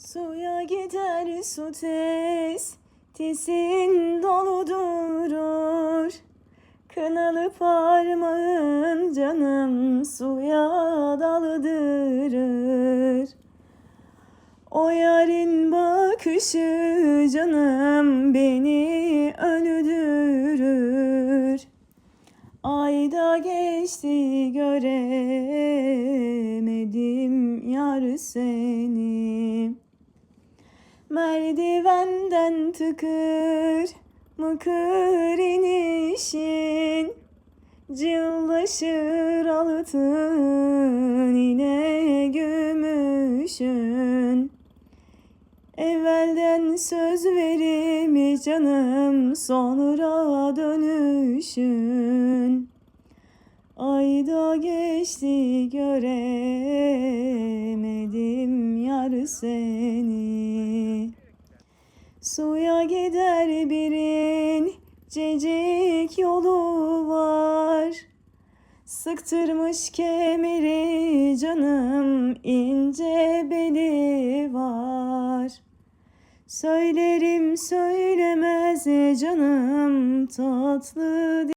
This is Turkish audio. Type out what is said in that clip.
Suya gider su tez, tisin dolu durur. Kınalı parmağın canım suya daldırır. O yarın bakışı canım beni öldürür. Ayda geçti göremedim yar seni. Merdivenden tıkır mıkır inişin Cıllaşır altın yine gümüşün. Evvelden söz verimi canım sonra dönüşün. Ayda geçti göremedim yar seni Suya gider birin cecik yolu var. Sıktırmış kemeri canım ince beli var. Söylerim söylemez canım tatlı